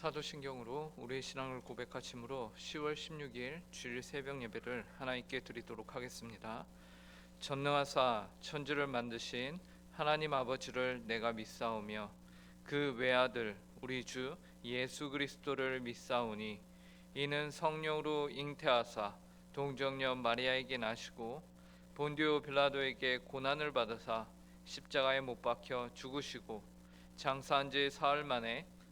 사도신경으로 우리의 신앙을 고백하심으로 10월 16일 주일 새벽 예배를 하나님께 드리도록 하겠습니다. 전능하사 천지를 만드신 하나님 아버지를 내가 믿사오며 그 외아들 우리 주 예수 그리스도를 믿사오니 이는 성령으로 잉태하사 동정녀 마리아에게 나시고 본디오 빌라도에게 고난을 받으사 십자가에 못 박혀 죽으시고 장사한 지 사흘 만에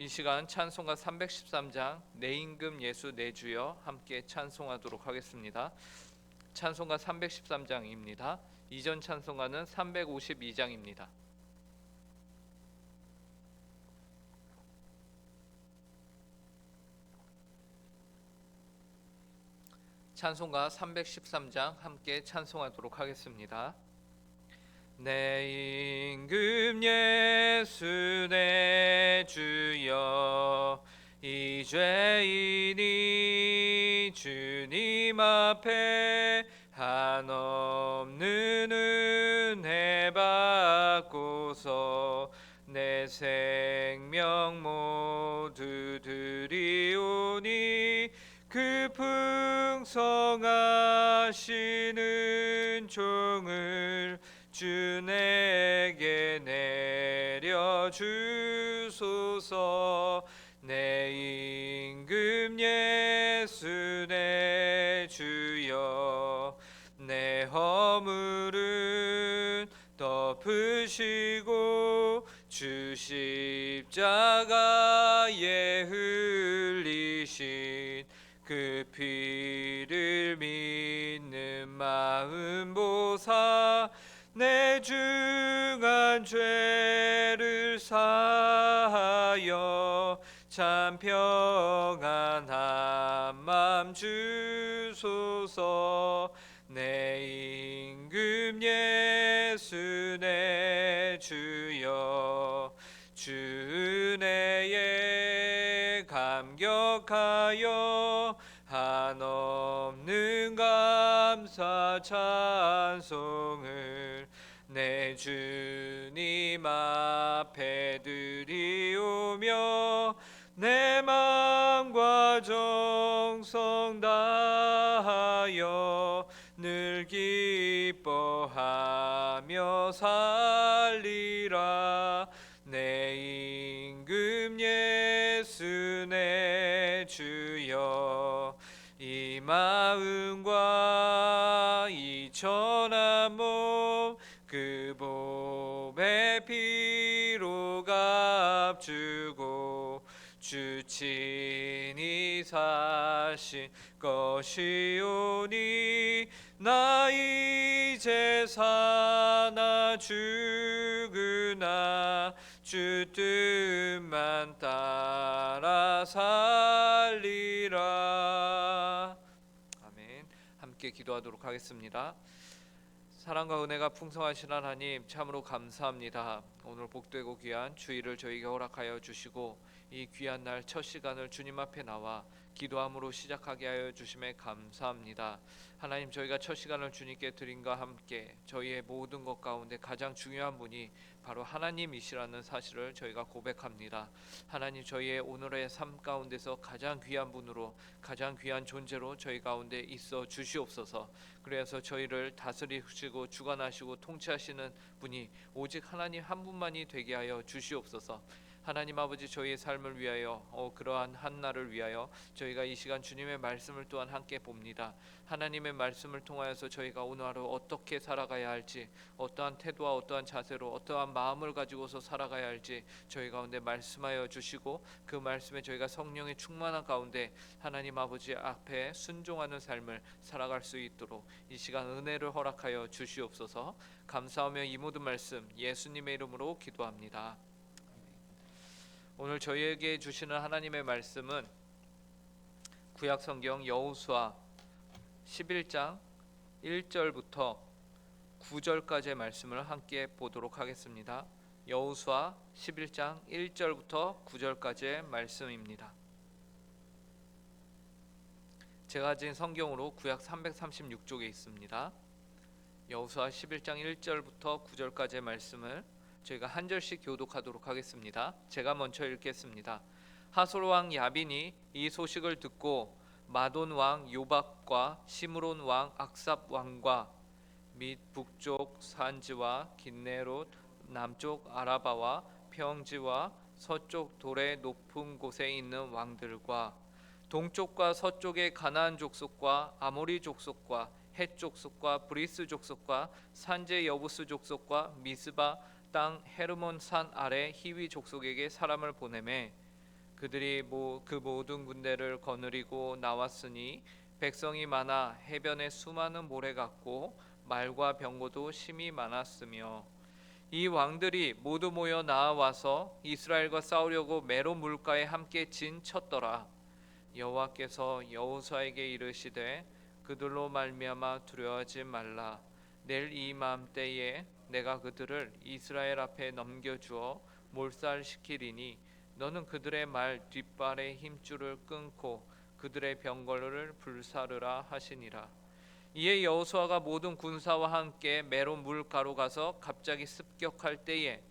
이 시간 찬송가 313장 내 임금 예수 내 주여 함께 찬송하도록 하겠습니다. 찬송가 313장입니다. 이전 찬송가는 352장입니다. 찬송가 313장 함께 찬송하도록 하겠습니다. 내 임금 예수 내 주여. 이 죄인이 주님 앞에 한없는 은혜 받고서 내 생명 모두 드리오니 그 풍성하시는 종을 주 내게 내려 주소서. 내 임금 예수 내 주여. 내 허물은 덮으시고 주 십자가에 흘리신 그 피를 믿는 마음 보사 내 중한 죄를 사하여 참 평안한 맘 주소서. 내 임금 예수 내 주여. 주 은혜에 감격하여 한없는 감사 찬송을 내 주님 앞에 드리오며 내 마음과 정성 다하여 늘 기뻐하며 살리라. 내 임금 예수 내 주여. 이 마음과 주고 주 친히 사신 것이오니 나 이제 사나 죽으나 주 뜻만 따라 살리라. 아멘. 함께 기도하도록 하겠습니다. 사랑과 은혜가 풍성하신 하나님 참으로 감사합니다. 오늘 복되고 귀한 주일을 저희에게 허락하여 주시고 이 귀한 날 첫 시간을 주님 앞에 나와 기도함으로 시작하게 하여 주심에 감사합니다. 하나님 저희가 첫 시간을 주님께 드린과 함께 저희의 모든 것 가운데 가장 중요한 분이 바로 하나님이시라는 사실을 저희가 고백합니다. 하나님 저희의 오늘의 삶 가운데서 가장 귀한 분으로 가장 귀한 존재로 저희 가운데 있어 주시옵소서. 그래서 저희를 다스리시고 주관하시고 통치하시는 분이 오직 하나님 한 분만이 되게 하여 주시옵소서. 하나님 아버지 저희의 삶을 위하여 어, 그러한 한 날을 위하여 저희가 이 시간 주님의 말씀을 또한 함께 봅니다. 하나님의 말씀을 통하여서 저희가 오늘 하루 어떻게 살아가야 할지 어떠한 태도와 어떠한 자세로 어떠한 마음을 가지고서 살아가야 할지 저희 가운데 말씀하여 주시고 그 말씀에 저희가 성령의 충만한 가운데 하나님 아버지 앞에 순종하는 삶을 살아갈 수 있도록 이 시간 은혜를 허락하여 주시옵소서 감사하며 이 모든 말씀 예수님의 이름으로 기도합니다. 오늘 저희에게 주시는 하나님의 말씀은 구약 성경 여호수아 11장 1절부터 9절까지의 말씀을 함께 보도록 하겠습니다. 여호수아 11장 1절부터 9절까지의 말씀입니다. 제가 가진 성경으로 구약 336쪽에 있습니다. 여호수아 11장 1절부터 9절까지의 말씀을 저희가 한 절씩 교독하도록 하겠습니다. 제가 먼저 읽겠습니다. 하솔 왕 야빈이 이 소식을 듣고 마돈 왕 요박과 시므론 왕 악삽 왕과 및 북쪽 산지와 긴네롯 남쪽 아라바와 평지와 서쪽 돌의 높은 곳에 있는 왕들과 동쪽과 서쪽의 가나안 족속과 아모리 족속과 헷 족속과 브리스 족속과 산제 여부스 족속과 미스바 땅 헤르몬 산 아래 히위 족속에게 사람을 보내매 그들이 모, 그 모든 군대를 거느리고 나왔으니 백성이 많아 해변에 수많은 모래 같고 말과 병고도 심히 많았으며 이 왕들이 모두 모여 나와서 이스라엘과 싸우려고 메로 물가에 함께 진 쳤더라. 여호와께서 여호수아에게 이르시되 그들로 말미암아 두려워하지 말라. 내일 이 마음때에 내가 그들을 이스라엘 앞에 넘겨주어 몰살시키리니 너는 그들의 말 뒷발의 힘줄을 끊고 그들의 병거를 불사르라 하시니라. 이에 여호수아가 모든 군사와 함께 메론 물가로 가서 갑자기 습격할 때에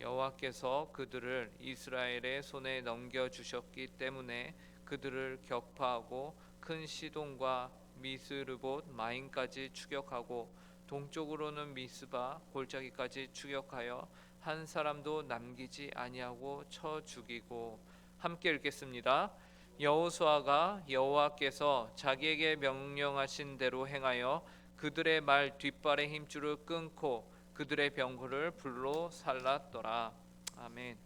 여호와께서 그들을 이스라엘의 손에 넘겨 주셨기 때문에 그들을 격파하고 큰 시돈과 미스르봇 마인까지 추격하고 동쪽으로는 미스바 골짜기까지 추격하여 한 사람도 남기지 아니하고 쳐 죽이고 함께 읽겠습니다. 여호수아가 여호와께서 자기에게 명령하신 대로 행하여 그들의 말 뒷발의 힘줄을 끊고 그들의 병거를 불로 살랐더라. 아멘.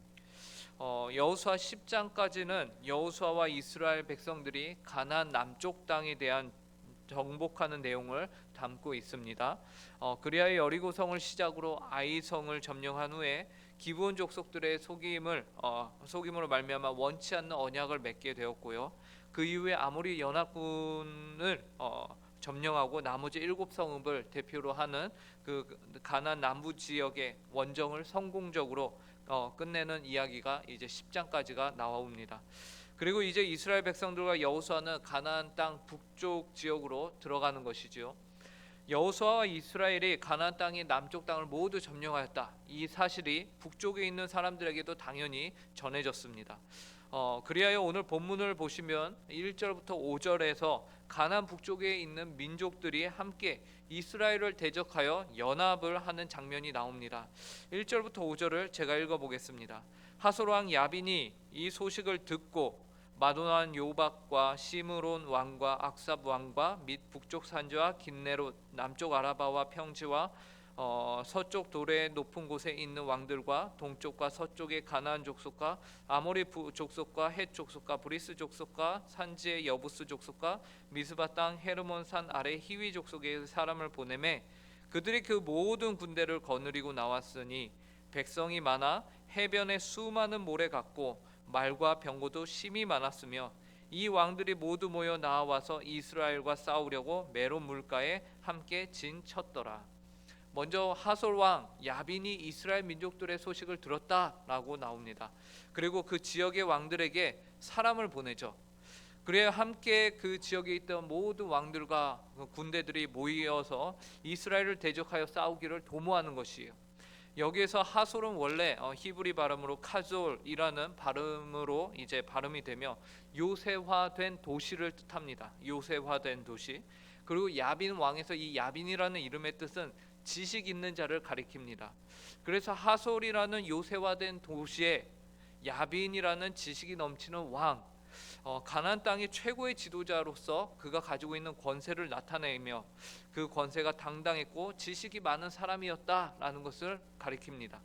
어, 여호수아 10장까지는 여호수아와 이스라엘 백성들이 가나안 남쪽 땅에 대한 정복하는 내용을 담고 있습니다. 어, 그리하여 여리고성을 시작으로 아이성을 점령한 후에 기브온 족속들의 속임을 어, 속임으로 말미암아 원치 않는 언약을 맺게 되었고요. 그 이후에 아모리 연합군을 어, 점령하고 나머지 일곱 성읍을 대표로 하는 그 가나안 남부 지역의 원정을 성공적으로 어, 끝내는 이야기가 이제 10장까지가 나옵니다. 그리고 이제 이스라엘 백성들과 여호수아는 가나안 땅 북쪽 지역으로 들어가는 것이지요. 여호수아와 이스라엘이 가나안 땅의 남쪽 땅을 모두 점령하였다. 이 사실이 북쪽에 있는 사람들에게도 당연히 전해졌습니다. 어, 그리하여 오늘 본문을 보시면 1절부터 5절에서 가나안 북쪽에 있는 민족들이 함께 이스라엘을 대적하여 연합을 하는 장면이 나옵니다. 1절부터 5절을 제가 읽어 보겠습니다. 하솔 왕 야빈이 이 소식을 듣고 마도난 요박과 시므론 왕과 악삽 왕과 및 북쪽 산지와 긴네로 남쪽 아라바와 평지와 어, 서쪽 도래의 높은 곳에 있는 왕들과 동쪽과 서쪽의 가나안 족속과 아모리 족속과 헷 족속과 브리스 족속과 산지의 여부스 족속과 미스바 땅 헤르몬 산 아래 히위 족속의 사람을 보내매 그들이 그 모든 군대를 거느리고 나왔으니 백성이 많아 해변에 수많은 모래 같고 말과 병고도 심히 많았으며 이 왕들이 모두 모여 나와서 이스라엘과 싸우려고 메론 물가에 함께 진 쳤더라. 먼저 하솔 왕 야빈이 이스라엘 민족들의 소식을 들었다라고 나옵니다. 그리고 그 지역의 왕들에게 사람을 보내죠. 그래야 함께 그 지역에 있던 모든 왕들과 그 군대들이 모여서 이스라엘을 대적하여 싸우기를 도모하는 것이에요. 여기에서 하솔은 원래 어, 히브리 발음으로 카졸이라는 발음으로 이제 발음이 되며 요새화된 도시를 뜻합니다. 요새화된 도시. 그리고 야빈 왕에서 이 야빈이라는 이름의 뜻은 지식 있는 자를 가리킵니다. 그래서 하솔이라는 요새화된 도시에 야빈이라는 지식이 넘치는 왕, 어, 가나안 땅의 최고의 지도자로서 그가 가지고 있는 권세를 나타내며 그 권세가 당당했고 지식이 많은 사람이었다라는 것을 가리킵니다.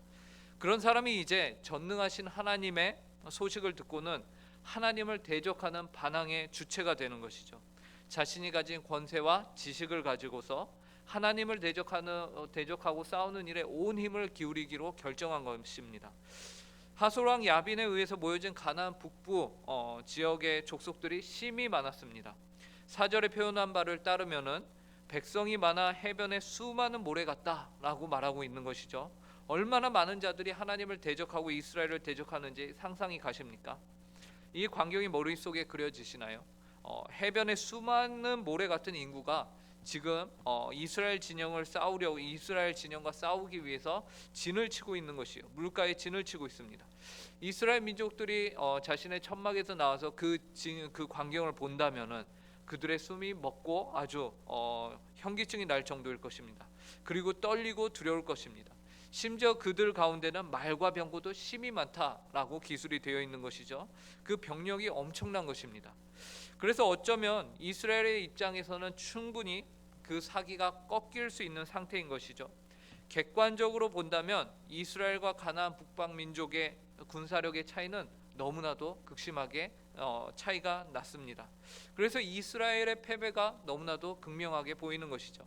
그런 사람이 이제 전능하신 하나님의 소식을 듣고는 하나님을 대적하는 반항의 주체가 되는 것이죠. 자신이 가진 권세와 지식을 가지고서 하나님을 대적하는 어, 대적하고 싸우는 일에 온 힘을 기울이기로 결정한 것입니다. 하솔왕 야빈에 의해서 모여진 가나안 북부 어, 지역의 족속들이 심히 많았습니다. 사절에 표현한 바를 따르면은 백성이 많아 해변에 수많은 모래 같다라고 말하고 있는 것이죠. 얼마나 많은 자들이 하나님을 대적하고 이스라엘을 대적하는지 상상이 가십니까? 이 광경이 머릿속에 그려지시나요? 어, 해변에 수많은 모래 같은 인구가 지금 어, 이스라엘 진영을 싸우려고 이스라엘 진영과 싸우기 위해서 진을 치고 있는 것이요 물가에 진을 치고 있습니다. 이스라엘 민족들이 어, 자신의 천막에서 나와서 그, 진, 그 광경을 본다면은 그들의 숨이 먹고 아주 어, 현기증이 날 정도일 것입니다. 그리고 떨리고 두려울 것입니다. 심지어 그들 가운데는 말과 병고도 심이 많다라고 기술이 되어 있는 것이죠. 그 병력이 엄청난 것입니다. 그래서 어쩌면 이스라엘의 입장에서는 충분히 그 사기가 꺾일 수 있는 상태인 것이죠. 객관적으로 본다면 이스라엘과 가나안 북방 민족의 군사력의 차이는 너무나도 극심하게 어, 차이가 났습니다. 그래서 이스라엘의 패배가 너무나도 극명하게 보이는 것이죠.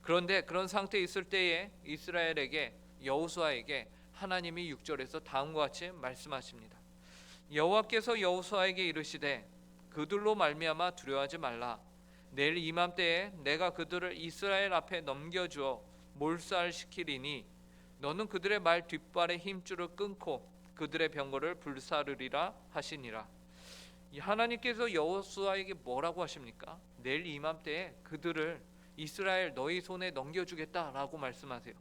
그런데 그런 상태에 있을 때에 이스라엘에게 여호수아에게 하나님이 6절에서 다음과 같이 말씀하십니다. 여호와께서 여호수아에게 이르시되 그들로 말미암아 두려워하지 말라. 내일 이맘때에 내가 그들을 이스라엘 앞에 넘겨주어 몰살시키리니 너는 그들의 말 뒷발의 힘줄을 끊고 그들의 병거를 불사르리라 하시니라. 이 하나님께서 여호수아에게 뭐라고 하십니까? 내일 이맘때에 그들을 이스라엘 너희 손에 넘겨주겠다라고 말씀하세요.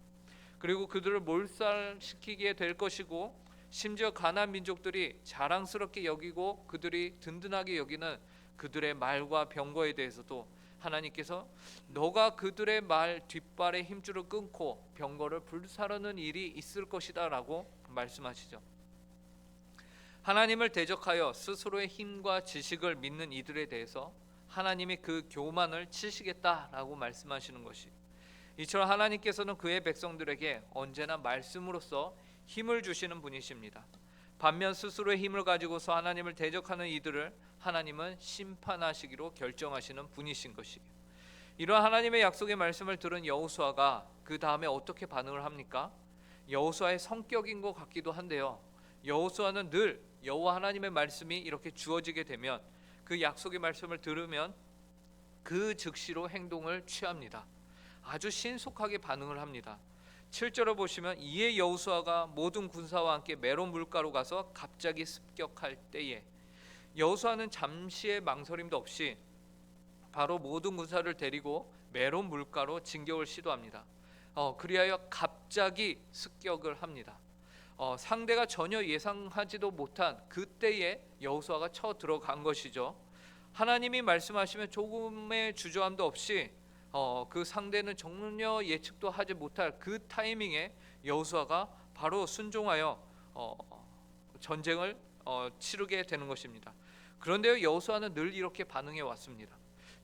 그리고 그들을 몰살시키게 될 것이고 심지어 가나안 민족들이 자랑스럽게 여기고 그들이 든든하게 여기는 그들의 말과 병거에 대해서도 하나님께서 너가 그들의 말 뒷발의 힘줄을 끊고 병거를 불사르는 일이 있을 것이다라고 말씀하시죠. 하나님을 대적하여 스스로의 힘과 지식을 믿는 이들에 대해서 하나님이 그 교만을 치시겠다라고 말씀하시는 것이 이처럼 하나님께서는 그의 백성들에게 언제나 말씀으로써 힘을 주시는 분이십니다. 반면 스스로의 힘을 가지고서 하나님을 대적하는 이들을 하나님은 심판하시기로 결정하시는 분이신 것이에요. 이러한 하나님의 약속의 말씀을 들은 여호수아가 그 다음에 어떻게 반응을 합니까? 여호수아의 성격인 것 같기도 한데요. 여호수아는 늘 여호와 하나님의 말씀이 이렇게 주어지게 되면 그 약속의 말씀을 들으면 그 즉시로 행동을 취합니다. 아주 신속하게 반응을 합니다. 7절을 보시면 이에 여호수아가 모든 군사와 함께 메론 물가로 가서 갑자기 습격할 때에 여호수아는 잠시의 망설임도 없이 바로 모든 군사를 데리고 메론 물가로 진격을 시도합니다. 어, 그리하여 갑자기 습격을 합니다. 어, 상대가 전혀 예상하지도 못한 그때에 여호수아가 쳐 들어간 것이죠. 하나님이 말씀하시면 조금의 주저함도 없이 어, 그 상대는 전혀 예측도 하지 못할 그 타이밍에 여호수아가 바로 순종하여 어, 전쟁을 어, 치르게 되는 것입니다. 그런데요 여호수아는 늘 이렇게 반응해 왔습니다.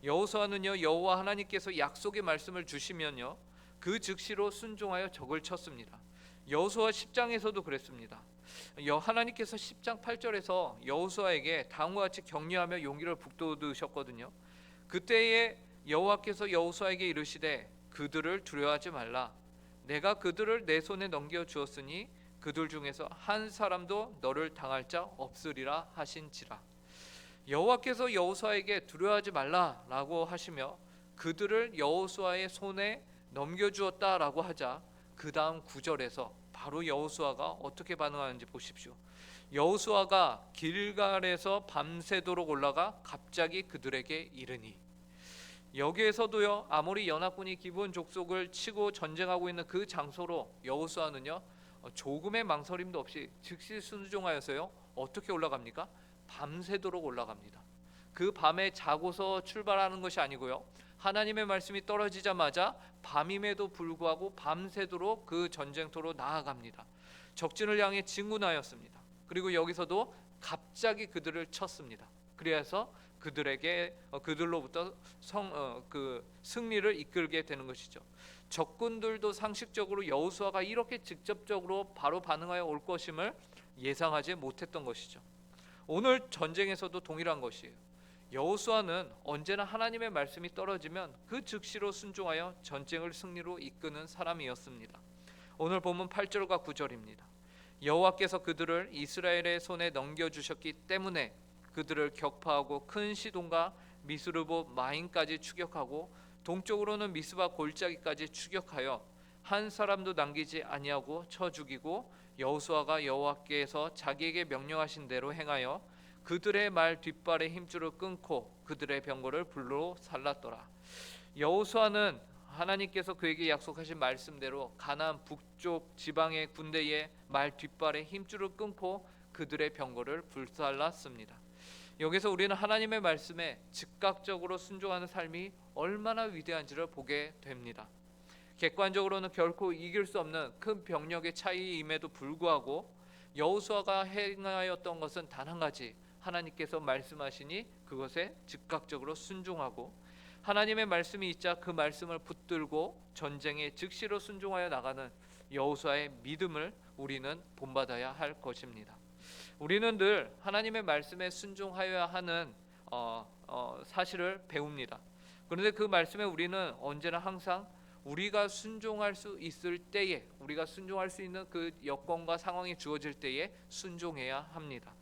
여호수아는요 여호와 하나님께서 약속의 말씀을 주시면요 그 즉시로 순종하여 적을 쳤습니다. 여호수아 10장에서도 그랬습니다. 여 하나님께서 10장 8절에서 여호수아에게 다음과 같이 격려하며 용기를 북돋으셨거든요. 그때에 여호와께서 여호수아에게 이르시되 그들을 두려워하지 말라. 내가 그들을 내 손에 넘겨 주었으니 그들 중에서 한 사람도 너를 당할 자 없으리라 하신지라. 여호와께서 여호수아에게 두려워하지 말라라고 하시며 그들을 여호수아의 손에 넘겨 주었다라고 하자 그 다음 구절에서 바로 여호수아가 어떻게 반응하는지 보십시오. 여호수아가 길갈에서 밤새도록 올라가 갑자기 그들에게 이르니 여기에서도요 아모리 연합군이 기본 족속을 치고 전쟁하고 있는 그 장소로 여호수아는요 어, 조금의 망설임도 없이 즉시 순종하여서요 어떻게 올라갑니까? 밤새도록 올라갑니다. 그 밤에 자고서 출발하는 것이 아니고요 하나님의 말씀이 떨어지자마자 밤임에도 불구하고 밤새도록 그 전쟁터로 나아갑니다. 적진을 향해 진군하였습니다. 그리고 여기서도 갑자기 그들을 쳤습니다. 그래서 그들에게 어, 그들로부터 성, 어, 그 승리를 이끌게 되는 것이죠. 적군들도 상식적으로 여호수아가 이렇게 직접적으로 바로 반응하여 올 것임을 예상하지 못했던 것이죠. 오늘 전쟁에서도 동일한 것이에요. 여호수아는 언제나 하나님의 말씀이 떨어지면 그 즉시로 순종하여 전쟁을 승리로 이끄는 사람이었습니다. 오늘 본문 8절과 9절입니다. 여호와께서 그들을 이스라엘의 손에 넘겨 주셨기 때문에 그들을 격파하고 큰 시돈과 미스르보 마인까지 추격하고 동쪽으로는 미스바 골짜기까지 추격하여 한 사람도 남기지 아니하고 쳐 죽이고 여호수아가 여호와께서 자기에게 명령하신 대로 행하여 그들의 말 뒷발의 힘줄을 끊고 그들의 병거를 불로 살랐더라. 여호수아는 하나님께서 그에게 약속하신 말씀대로 가나안 북쪽 지방의 군대의 말 뒷발의 힘줄을 끊고 그들의 병거를 불살랐습니다. 여기서 우리는 하나님의 말씀에 즉각적으로 순종하는 삶이 얼마나 위대한지를 보게 됩니다. 객관적으로는 결코 이길 수 없는 큰 병력의 차이임에도 불구하고 여호수아가 행하였던 것은 단 한 가지 하나님께서 말씀하시니 그것에 즉각적으로 순종하고 하나님의 말씀이 있자 그 말씀을 붙들고 전쟁에 즉시로 순종하여 나가는 여호수아의 믿음을 우리는 본받아야 할 것입니다. 우리는 늘 하나님의 말씀에 순종하여야 하는 어, 어, 사실을 배웁니다. 그런데 그 말씀에 우리는 언제나 항상 우리가 순종할 수 있을 때에 우리가 순종할 수 있는 그 여건과 상황이 주어질 때에 순종해야 합니다.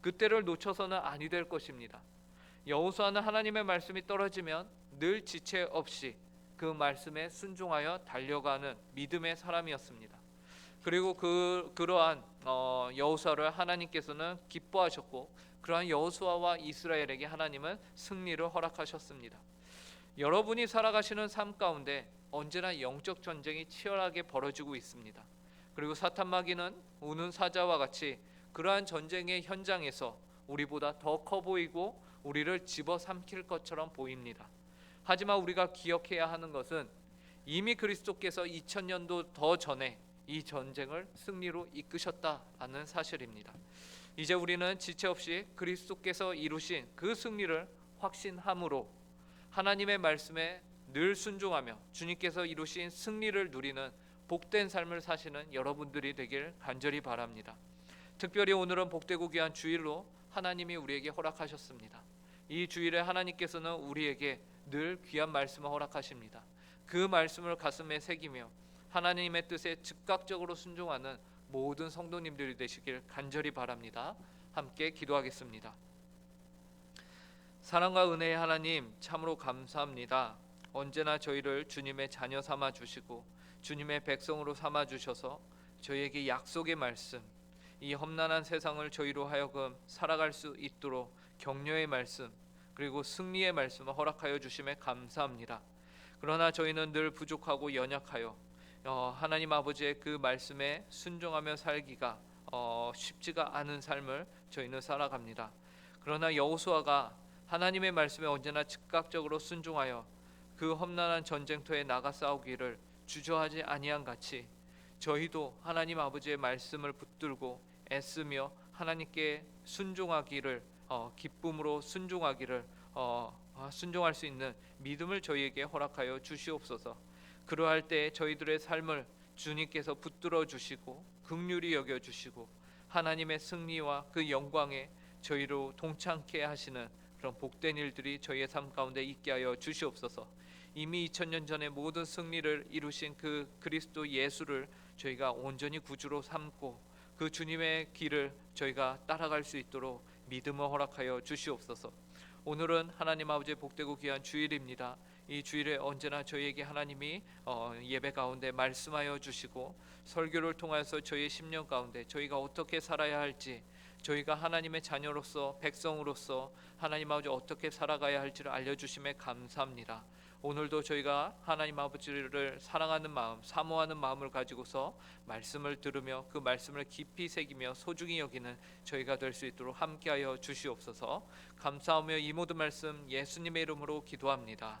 그때를 놓쳐서는 아니 될 것입니다. 여호수아는 하나님의 말씀이 떨어지면 늘 지체 없이 그 말씀에 순종하여 달려가는 믿음의 사람이었습니다. 그리고 그 그러한 어, 여호수아를 하나님께서는 기뻐하셨고 그러한 여호수아와 이스라엘에게 하나님은 승리를 허락하셨습니다. 여러분이 살아가시는 삶 가운데 언제나 영적 전쟁이 치열하게 벌어지고 있습니다. 그리고 사탄 마귀는 우는 사자와 같이 그러한 전쟁의 현장에서 우리보다 더 커 보이고 우리를 집어삼킬 것처럼 보입니다. 하지만 우리가 기억해야 하는 것은 이미 그리스도께서 2000년도 더 전에 이 전쟁을 승리로 이끄셨다라는 사실입니다. 이제 우리는 지체 없이 그리스도께서 이루신 그 승리를 확신함으로 하나님의 말씀에 늘 순종하며 주님께서 이루신 승리를 누리는 복된 삶을 사시는 여러분들이 되길 간절히 바랍니다. 특별히 오늘은 복되고 귀한 주일로 하나님이 우리에게 허락하셨습니다. 이 주일에 하나님께서는 우리에게 늘 귀한 말씀을 허락하십니다. 그 말씀을 가슴에 새기며 하나님의 뜻에 즉각적으로 순종하는 모든 성도님들이 되시길 간절히 바랍니다. 함께 기도하겠습니다. 사랑과 은혜의 하나님 참으로 감사합니다. 언제나 저희를 주님의 자녀 삼아 주시고 주님의 백성으로 삼아 주셔서 저희에게 약속의 말씀 이 험난한 세상을 저희로 하여금 살아갈 수 있도록 격려의 말씀 그리고 승리의 말씀을 허락하여 주심에 감사합니다. 그러나 저희는 늘 부족하고 연약하여 어, 하나님 아버지의 그 말씀에 순종하며 살기가 어, 쉽지가 않은 삶을 저희는 살아갑니다. 그러나 여호수아가 하나님의 말씀에 언제나 즉각적으로 순종하여 그 험난한 전쟁터에 나가 싸우기를 주저하지 아니한 같이 저희도 하나님 아버지의 말씀을 붙들고 애쓰며 하나님께 순종하기를 어, 기쁨으로 순종하기를 어, 아, 순종할 수 있는 믿음을 저희에게 허락하여 주시옵소서. 그러할 때 저희들의 삶을 주님께서 붙들어 주시고 긍휼히 여겨 주시고 하나님의 승리와 그 영광에 저희로 동참케 하시는 그런 복된 일들이 저희의 삶 가운데 있게 하여 주시옵소서. 이미 2000년 전에 모든 승리를 이루신 그 그리스도 예수를 저희가 온전히 구주로 삼고 그 주님의 길을 저희가 따라갈 수 있도록 믿음을 허락하여 주시옵소서. 오늘은 하나님 아버지의 복되고 귀한 주일입니다. 이 주일에 언제나 저희에게 하나님이 어, 예배 가운데 말씀하여 주시고 설교를 통해서 저희의 심령 가운데 저희가 어떻게 살아야 할지 저희가 하나님의 자녀로서 백성으로서 하나님 아버지 어떻게 살아가야 할지를 알려주심에 감사합니다. 오늘도 저희가 하나님 아버지를 사랑하는 마음, 사모하는 마음을 가지고서 말씀을 들으며 그 말씀을 깊이 새기며 소중히 여기는 저희가 될 수 있도록 함께하여 주시옵소서. 감사하며 이 모든 말씀 예수님의 이름으로 기도합니다.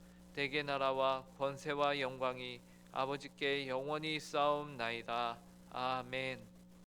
대개 나라와 권세와 영광이 아버지께 영원히 싸움나이다. 아멘